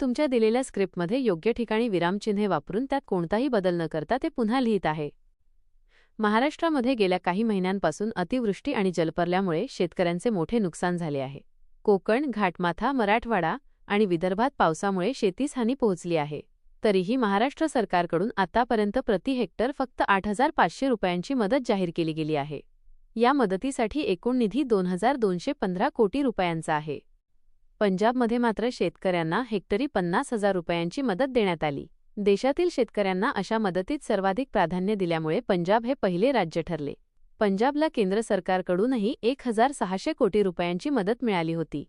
तुमच्या दिलेल्या स्क्रिप्टमध्ये योग्य ठिकाणी विरामचिन्हे वापरून त्यात कोणताही बदल न करता ते पुन्हा लिहित आहे. महाराष्ट्रामध्ये गेल्या काही महिन्यांपासून अतिवृष्टी आणि जलपर्ल्यामुळे शेतकऱ्यांचे मोठे नुकसान झाले आहे. कोकण घाटमाथा मराठवाडा आणि विदर्भात पावसामुळे शेतीस हानी पोहोचली आहे. तरीही महाराष्ट्र सरकारकडून आतापर्यंत प्रति हेक्टर फक्त आठ हजार पाचशे रुपयांची मदत जाहीर केली गेली आहे. या मदतीसाठी एकूण निधी दोन हजार दोनशे पंधरा कोटी रुपयांचा आहे. पंजाबमध्ये मात्र शेतकऱ्यांना हेक्टरी पन्नास हजार रुपयांची मदत देण्यात आली. देशातील शेतकऱ्यांना अशा मदतीत सर्वाधिक प्राधान्य दिल्यामुळे पंजाब हे पहिले राज्य ठरले. पंजाबला केंद्र सरकारकडूनही एक हजार सहाशे कोटी रुपयांची मदत मिळाली होती.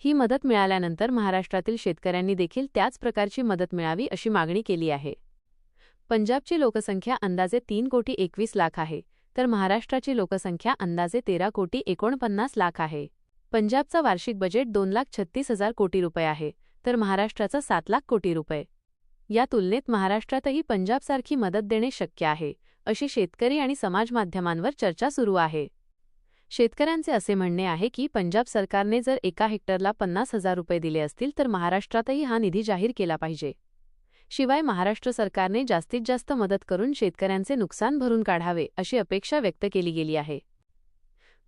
ही मदत मिळाल्यानंतर महाराष्ट्रातील शेतकऱ्यांनी देखील त्याच प्रकारची मदत मिळावी अशी मागणी केली आहे. पंजाबची लोकसंख्या अंदाजे तीन कोटी एकवीस लाख आहे तर महाराष्ट्राची लोकसंख्या अंदाजे तेरा कोटी एकोणपन्नास लाख आहे. पंजाबचा वार्षिक बजेट दोन लाख छत्तीस हजार कोटी रुपये आहे तर महाराष्ट्राचा सात लाख कोटी रुपये. या तुलनेत महाराष्ट्रातही पंजाबसारखी मदत देणे शक्य आहे अशी शेतकरी आणि समाज माध्यमांवर चर्चा सुरू आहे. शेतकऱ्यांचे असे म्हणणे आहे की पंजाब सरकारने जर एका हेक्टरला पन्नास हजार रुपये दिले असतील तर महाराष्ट्रातही हा निधी जाहीर केला पाहिजे. शिवाय महाराष्ट्र सरकारने जास्तीत जास्त मदत करून शेतकऱ्यांचे नुकसान भरून काढावे अशी अपेक्षा व्यक्त केली गेली आहे.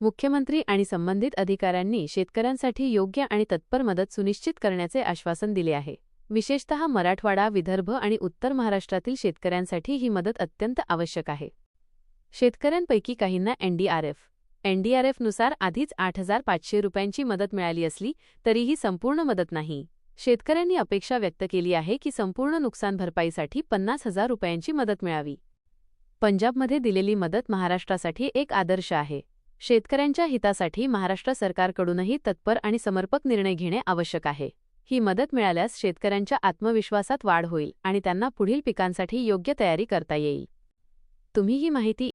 मुख्यमंत्री आणि संबंधित अधिकाऱ्यांनी शेतकऱ्यांसाठी योग्य आणि तत्पर मदत सुनिश्चित करण्याचे आश्वासन दिले आहे. विशेषतः मराठवाडा विदर्भ आणि उत्तर महाराष्ट्रातील शेतकऱ्यांसाठी ही मदत अत्यंत आवश्यक आहे. शेतकऱ्यांपैकी काहींना एनडीआरएफ एनडीआरएफनुसार आधीच आठ हजार पाचशे रुपयांची मदत मिळाली असली तरीही संपूर्ण मदत नाही. शेतकऱ्यांनी अपेक्षा व्यक्त केली आहे की संपूर्ण नुकसान भरपाईसाठी पन्नास हजार रुपयांची मदत मिळावी. पंजाबमध्ये दिलेली मदत महाराष्ट्रासाठी एक आदर्श आहे. शेतकऱ्यांच्या हितासाठी महाराष्ट्र सरकारकडूनही तत्पर आणि समर्पक निर्णय घेणे आवश्यक आहे. ही मदत मिळाल्यास शेतकऱ्यांच्या आत्मविश्वासात वाढ होईल आणि त्यांना पुढील पिकांसाठी योग्य तयारी करता येईल. तुम्ही ही माहिती